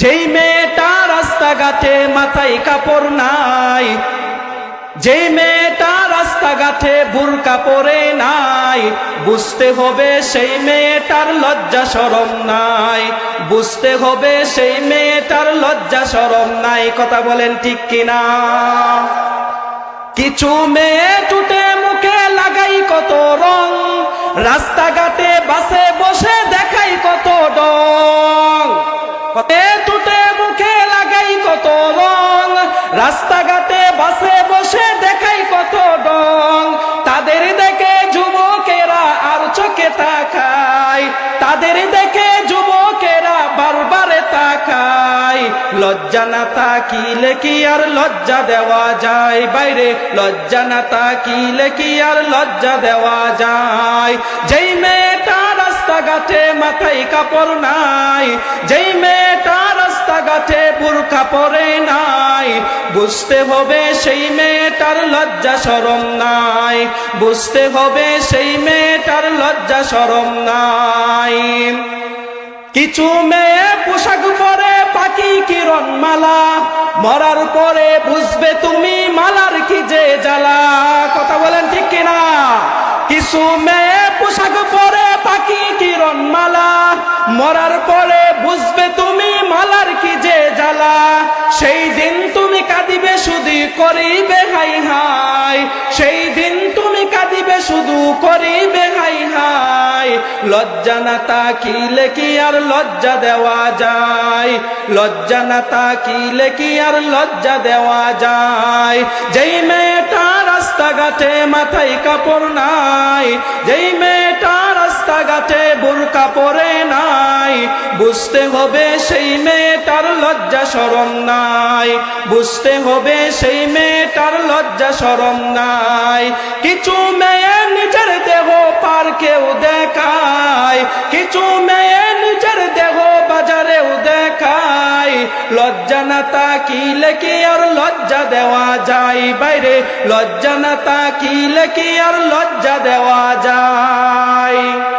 যেই মেয়েটা রাস্তাঘাটে মাথায় কাপড় নাই, যেই মেয়েটা রাস্তাঘাটে বুরকা পরে নাই, বুঝতে হবে সেই মেয়েটার লজ্জা সরম নাই, বুঝতে হবে সেই মেয়েটার লজ্জা সরম নাই, কথা বলেন ঠিক কিনা? কিছু মেয়ে টুটে মুখে লাগাই কত রং, রাস্তাঘাটে বাসে বসে দেখাই তাদের দেখে যুবকেরা বারবারে তাকায়, লজ্জা না তাকিলে কি আর লজ্জা দেওয়া যায়? বাইরে, লজ্জা না তাকিলে কি আর লজ্জা দেওয়া যায়? যেই মেয়েটা রাস্তাঘাটে মাথায় কাপড় নাই, যেই মেয়েটা রাস্তাঘাটে পরে নাই বুঝতে হবে সেই মেয়েটার লজ্জা সরম নাই। বুঝতে হবে সেই মেয়েটার লজ্জা সরম নাই। কিছু মেয়ে পোশাক পরে পাখি কিরণ মালা, মরার পরে বুঝবে তুমি মালার কি যে জ্বালা। কথা বলেন ঠিক কিনা? কিছু মেয়ে পোশাক পরে পাখি কিরণ মালা, মরার পরে বুঝবে তুমি মালার কি যে জ্বালা। সেই দিন করিবে, হাই হাই। সেই দিন তুমি কাঁদিবে, শুধু করিবে, হাই হাই। লজ্জা না তাকিলে কি আর লজ্জা দেওয়া যায়? লজ্জা না তাকিলে কি আর লজ্জা দেওয়া যায়? যেই মেয়েটা রাস্তাঘাটে মাথায় কাপড় নাই, যেই মেয়েটা রাস্তাঘাটে বুরকা পরে নাই। বুঝতে হবে সেই মেয়েটার লজ্জা সরম নাই। বুঝতে হবে সেই মেয়েটার লজ্জা সরম নাই। কিছু মেয়ে নিজের দেহ পার কেউ দেখায়। কিছু মেয়ে নিজের দেহ বাজারেও দেখায়। লজ্জা না তাকিলে কি আর লজ্জা দেওয়া যায়? বাইরে, লজ্জা না তাকিলে কি আর লজ্জা দেওয়া যায়?